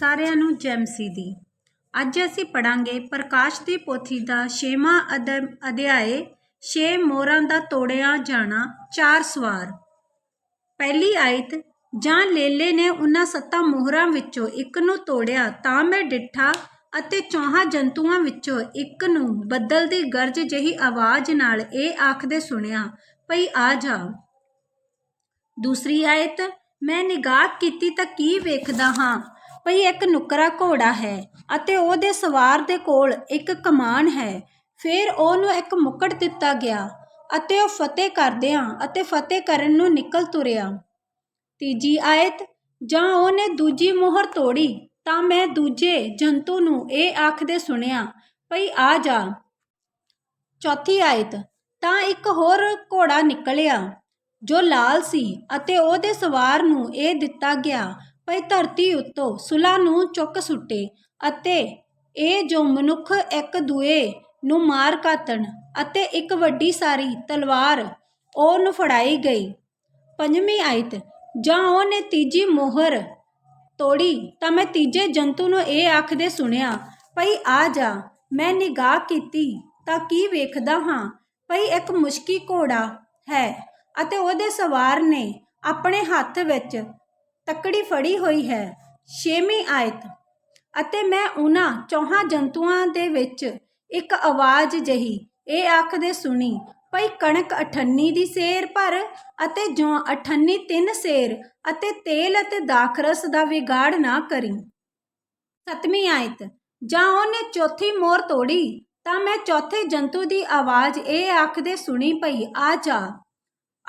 ਸਾਰਿਆਂ ਨੂੰ ਜੈਮਸੀ ਦੀ। ਅੱਜ ਅਸੀਂ ਪੜਾਂਗੇ ਪ੍ਰਕਾਸ਼ ਦੀ ਪੋਥੀ ਦਾ ਛੇਵਾਂ ਅਦ- ਅਧਿਆਏ, ਛੇ ਮੋਹਰਾਂ ਦਾ ਤੋੜਿਆ ਜਾਣਾ, ਚਾਰ ਸਵਾਰ। ਪਹਿਲੀ ਆਇਤ, ਜਾਂ ਲੇਲੇ ਨੇ ਉਹਨਾਂ ਸੱਤਾਂ ਮੋਹਰਾਂ ਵਿੱਚੋਂ ਇੱਕ ਨੂੰ ਤੋੜਿਆ, ਤਾਂ ਮੈਂ ਡਿੱਠਾ ਅਤੇ ਚੌਹਾਂ ਜੰਤੂਆਂ ਵਿੱਚੋਂ ਇੱਕ ਨੂੰ ਬੱਦਲ ਦੀ ਗਰਜ ਜਿਹੀ ਆਵਾਜ਼ ਨਾਲ ਇਹ ਆਖਦੇ ਸੁਣਿਆ, ਭਈ ਆ ਜਾ ਦੂਸਰੀ ਆਇਤ, ਮੈਂ ਨਿਗਾਹ ਕੀਤੀ ਤਾਂ ਕੀ ਵੇਖਦਾ ਹਾਂ? ਭਈ ਇੱਕ ਨੁਕਰਾ ਘੋੜਾ ਹੈ ਅਤੇ ਉਹਦੇ ਸਵਾਰ ਦੇ ਕੋਲ ਇੱਕ ਕਮਾਨ ਹੈ। ਫਿਰ ਉਹਨੂੰ ਇੱਕ ਮੁਕਟ ਦਿੱਤਾ ਗਿਆ ਅਤੇ ਉਹ ਫਤਿਹ ਕਰਦਿਆਂ ਅਤੇ ਫਤਿਹ ਕਰਨ ਨੂੰ ਨਿਕਲ ਤੁਰਿਆ। ਤੀਜੀ ਆਇਤ, ਜਾਂ ਉਹਨੇ ਦੂਜੀ ਮੋਹਰ ਤੋੜੀ, ਤਾਂ ਮੈਂ ਦੂਜੇ ਜੰਤੂ ਨੂੰ ਇਹ ਆਖਦੇ ਸੁਣਿਆ, ਭਈ ਆ ਜਾ। ਚੌਥੀ ਆਇਤ, ਤਾਂ ਇੱਕ ਹੋਰ ਘੋੜਾ ਨਿਕਲਿਆ, ਜੋ ਲਾਲ ਸੀ ਅਤੇ ਉਹਦੇ ਸਵਾਰ ਨੂੰ ਇਹ ਦਿੱਤਾ ਗਿਆ ਭਈ ਧਰਤੀ ਉੱਤੋਂ ਸੁਲਾ ਨੂੰ ਚੁੱਕ ਸੁੱਟੇ ਅਤੇ ਇਹ ਜੋ ਮਨੁੱਖ ਇੱਕ ਦੂਏ ਨੂੰ ਮਾਰ ਕਾਤਣ ਅਤੇ ਇੱਕ ਵੱਡੀ ਸਾਰੀ ਤਲਵਾਰ ਉਹਨੂੰ ਫੜਾਈ ਗਈ। ਪੰਜਵੀਂ ਆਇਤ, ਜਾਂ ਉਹਨੇ ਤੀਜੀ ਮੋਹਰ ਤੋੜੀ, ਤਾਂ ਮੈਂ ਤੀਜੇ ਜੰਤੂ ਨੂੰ ਇਹ ਆਖਦੇ ਸੁਣਿਆ, ਭਈ ਆ ਜਾ, ਮੈਂ ਨਿਗਾਹ ਕੀਤੀ ਤਾਂ ਕੀ ਵੇਖਦਾ ਹਾਂ, ਭਈ ਇੱਕ ਮੁਸ਼ਕੀ ਘੋੜਾ ਹੈ ਅਤੇ ਉਹਦੇ ਸਵਾਰ ਨੇ ਆਪਣੇ ਹੱਥ ਵਿੱਚ ਤੱਕੜੀ ਫੜੀ ਹੋਈ ਹੈ। ਛੇਵੀਂ ਆਇਤ। ਅਤੇ ਮੈਂ ਉਹਨਾਂ ਚੌਹਾਂ ਜੰਤੂਆਂ ਦੇ ਵਿੱਚ ਇੱਕ ਆਵਾਜ਼ ਜਹੀ। ਇਹ ਆਖਦੇ ਸੁਣੀ, ਭਈ ਕਣਕ ਅਠੰਨੀ ਦੀ ਸੇਰ ਭਰ ਅਤੇ ਜੌਂ ਅਠੰਨੀ ਤਿੰਨ ਸੇਰ ਅਤੇ ਤੇਲ ਅਤੇ ਦਾਖਰਸ ਦਾ ਵਿਗਾੜ ਨਾ ਕਰੀ। ਸਤਵੀਂ ਆਇਤ। ਜਾਂ ਉਹਨੇ ਚੌਥੀ ਮੋਰ ਤੋੜੀ, ਤਾਂ ਮੈਂ ਚੌਥੇ ਜੰਤੂ ਦੀ ਆਵਾਜ਼ ਇਹ ਆਖਦੇ ਸੁਣੀ ਪਈ ਆ ਜਾ।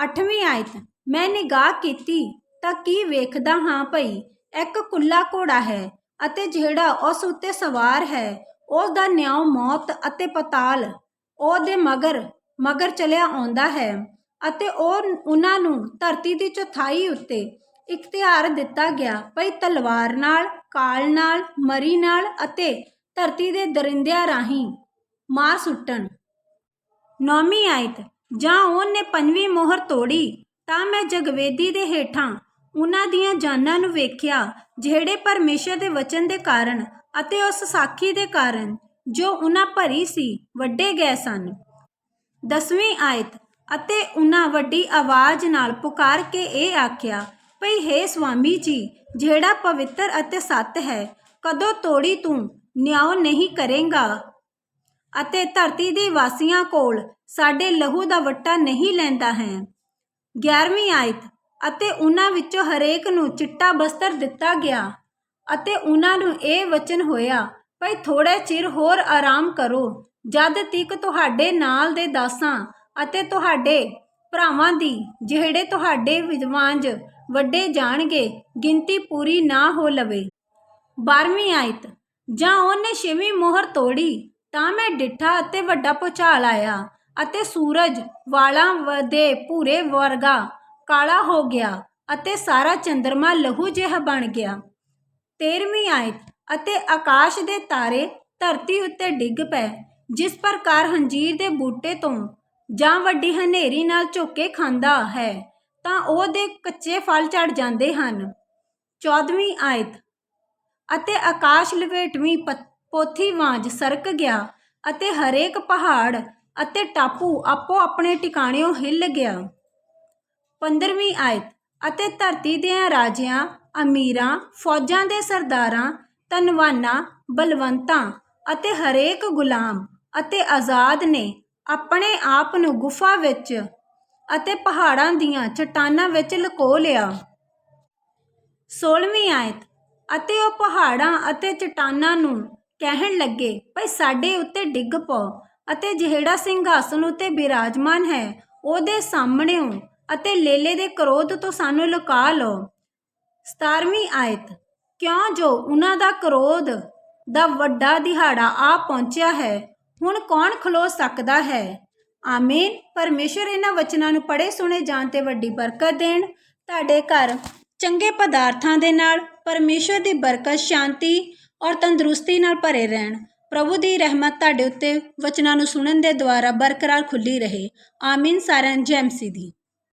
ਅੱਠਵੀਂ ਆਇਤ। ਮੈਂ ਨਿਗਾਹ ਕੀਤੀ ਤਾਂ ਕੀ ਵੇਖਦਾ ਹਾਂ ਭਈ, ਇੱਕ ਕੁੱਲਾ ਘੋੜਾ ਹੈ ਅਤੇ ਜਿਹੜਾ ਉਸ ਉੱਤੇ ਸਵਾਰ ਹੈ ਉਸ ਦਾ ਨਿਉ ਮੌਤ ਅਤੇ ਪਤਾਲ। ਉਹਦੇ ਮਗਰ ਮਗਰ ਚਲਿਆ ਆਉਂਦਾ ਹੈ ਅਤੇ ਉਹ ਉਹਨਾਂ ਨੂੰ ਧਰਤੀ ਦੀ ਚੌਥਾਈ ਉੱਤੇ ਇਖਤਿਆਰ ਦਿੱਤਾ ਗਿਆ ਭਈ ਤਲਵਾਰ ਨਾਲ, ਕਾਲ ਨਾਲ, ਮਰੀ ਨਾਲ ਅਤੇ ਧਰਤੀ ਦੇ ਦਰਿੰਦਿਆਂ ਰਾਹੀਂ ਮਾਰ ਸੁੱਟਣ। ਨੌਵੀਂ ਆਇਤ, ਜਾਂ ਉਹਨੇ ਪੰਜਵੀਂ ਮੋਹਰ ਤੋੜੀ, ਤਾਂ ਮੈਂ ਜਗਵੇਦੀ ਦੇ ਹੇਠਾਂ ਉਹਨਾਂ ਦੀਆਂ ਜਾਨਾਂ ਨੂੰ ਵੇਖਿਆ, ਜਿਹੜੇ ਪਰਮੇਸ਼ਰ ਦੇ ਵਚਨ ਦੇ ਕਾਰਨ ਅਤੇ ਉਸ ਸਾਖੀ ਦੇ ਕਾਰਨ ਜੋ ਉਹਨਾਂ ਭਰੀ ਸੀ, ਵੱਡੇ ਗਏ ਸਨ। ਦਸਵੀਂ ਆਇਤ ਅਤੇ ਉਹਨਾਂ ਵੱਡੀ ਆਵਾਜ਼ ਨਾਲ ਪੁਕਾਰ ਕੇ ਇਹ ਆਖਿਆ, ਭਈ हे ਸੁਆਮੀ ਜੀ, ਜਿਹੜਾ ਪਵਿੱਤਰ ਅਤੇ ਸੱਤ ਹੈ, ਕਦੋਂ ਤੋੜੀ ਤੂੰ? ਨਿਆਂ ਨਹੀਂ ਕਰੇਗਾ? ਅਤੇ ਧਰਤੀ ਦੇ ਵਾਸੀਆਂ ਕੋਲ ਸਾਡੇ ਲਹੂ ਦਾ ਵੱਟਾ ਨਹੀਂ ਲੈਂਦਾ ਹੈ। 11ਵੀਂ ਆਇਤ ਅਤੇ ਉਹਨਾਂ ਵਿੱਚੋਂ ਹਰੇਕ ਨੂੰ ਚਿੱਟਾ ਬਸਤਰ ਦਿੱਤਾ ਗਿਆ ਅਤੇ ਉਹਨਾਂ ਨੂੰ ਇਹ ਵਚਨ ਹੋਇਆ, ਭਈ ਥੋੜੇ ਚਿਰ ਹੋਰ ਆਰਾਮ ਕਰੋ, ਜਦ ਤੱਕ ਤੁਹਾਡੇ ਨਾਲ ਦੇ ਦਾਸਾਂ ਅਤੇ ਤੁਹਾਡੇ ਭਰਾਵਾਂ ਦੀ, ਜਿਹੜੇ ਤੁਹਾਡੇ ਵਿਦਵਾਂਜ ਵੱਡੇ ਜਾਣਗੇ, ਗਿਣਤੀ ਪੂਰੀ ਨਾ ਹੋ ਲਵੇ। 12ਵੀਂ ਆਇਤ, ਜਾਂ ਉਹਨੇ ਛੇਵੀਂ ਮੋਹਰ ਤੋੜੀ, ਤਾਂ ਮੈਂ ਡਿੱਠਾ ਅਤੇ ਵੱਡਾ ਭੁਚਾਲ ਆਇਆ ਅਤੇ ਸੂਰਜ ਵਾਲਾਂ ਦੇ ਭੂਰੇ ਵਰਗਾ ਕਾਲਾ ਹੋ ਗਿਆ ਅਤੇ ਸਾਰਾ ਚੰਦਰਮਾ ਲਹੂ ਜਿਹਾ ਬਣ ਗਿਆ। 13ਵੀਂ ਆਇਤ ਅਤੇ ਆਕਾਸ਼ ਦੇ ਤਾਰੇ ਧਰਤੀ ਉੱਤੇ ਡਿੱਗ ਪਏ, ਜਿਸ ਪ੍ਰਕਾਰ ਹੰਜੀਰ ਦੇ ਬੂਟੇ ਤੋਂ ਜਾਂ ਵੱਡੀ ਹਨੇਰੀ ਨਾਲ ਝੋਕੇ ਖਾਂਦਾ ਹੈ, ਤਾਂ ਉਹਦੇ ਕੱਚੇ ਫਲ ਝੜ ਜਾਂਦੇ ਹਨ। 14ਵੀਂ ਆਇਤ ਅਤੇ ਆਕਾਸ਼ ਲਵੇਟਵੀਂ ਪੋਥੀ ਵਾਂਝ ਸਰਕ ਗਿਆ ਅਤੇ ਹਰੇਕ ਪਹਾੜ ਅਤੇ ਟਾਪੂ ਆਪੋ ਆਪਣੇ ਟਿਕਾਣਿਓਂ ਹਿੱਲ ਗਿਆ। 15ਵੀਂ ਆਇਤ। ਅਤੇ ਧਰਤੀ ਦੇ ਰਾਜਿਆਂ, ਅਮੀਰਾਂ, ਫੌਜਾਂ ਦੇ ਸਰਦਾਰਾਂ, ਧਨਵਾਨਾਂ, ਬਲਵੰਤਾਂ ਅਤੇ ਹਰੇਕ ਗੁਲਾਮ ਅਤੇ ਆਜ਼ਾਦ ਨੇ ਆਪਣੇ ਆਪ ਨੂੰ ਗੁਫਾ ਵਿੱਚ ਅਤੇ ਪਹਾੜਾਂ ਦੀਆਂ ਚਟਾਨਾਂ ਵਿੱਚ ਲੁਕੋ ਲਿਆ। 16ਵੀਂ ਆਇਤ। ਅਤੇ ਉਹ ਪਹਾੜਾਂ ਅਤੇ ਚਟਾਨਾਂ ਨੂੰ ਕਹਿਣ ਲੱਗੇ, ਭਈ ਸਾਡੇ ਉੱਤੇ ਡਿੱਗ ਪਓ ਅਤੇ ਜਿਹੜਾ ਸਿੰਘਾਸਨ ਉੱਤੇ ਬਿਰਾਜਮਾਨ ਹੈ, ਉਹਦੇ ਸਾਹਮਣੇੋਂ ਅਤੇ ਲੇਲੇ ਦੇ ਕ੍ਰੋਧ ਤੋਂ ਸਾਨੂੰ ਲੁਕਾ ਲਓ। 17ਵੀਂ ਆਇਤ, ਕਿਉਂ ਜੋ ਉਹਨਾਂ ਦਾ ਕ੍ਰੋਧ ਦਾ ਵੱਡਾ ਦਿਹਾੜਾ ਆ ਪਹੁੰਚਿਆ ਹੈ, ਹੁਣ ਕੌਣ ਖਲੋ ਸਕਦਾ ਹੈ? ਆਮੀਨ। ਪਰਮੇਸ਼ਰ ਇਹਨਾਂ ਵਚਨਾਂ ਨੂੰ ਪੜ੍ਹੇ, ਸੁਣੇ, ਜਾਣ ਤੇ ਵੱਡੀ ਬਰਕਤ ਦੇਣ। ਤੁਹਾਡੇ ਘਰ ਚੰਗੇ ਪਦਾਰਥਾਂ ਦੇ ਨਾਲ, ਪਰਮੇਸ਼ਰ ਦੀ ਬਰਕਤ, ਸ਼ਾਂਤੀ ਔਰ ਤੰਦਰੁਸਤੀ ਨਾਲ ਭਰੇ ਰਹਿਣ। ਪ੍ਰਭੂ ਦੀ ਰਹਿਮਤ ਤੁਹਾਡੇ ਉੱਤੇ ਵਚਨਾਂ ਨੂੰ ਸੁਣਨ ਦੇ ਦੁਆਰਾ ਬਰਕਰਾਰ ਖੁੱਲੀ ਰਹੇ। ਆਮੀਨ। ਸਾਰਿਆਂ ਨੂੰ ਜੈ ਦੀ।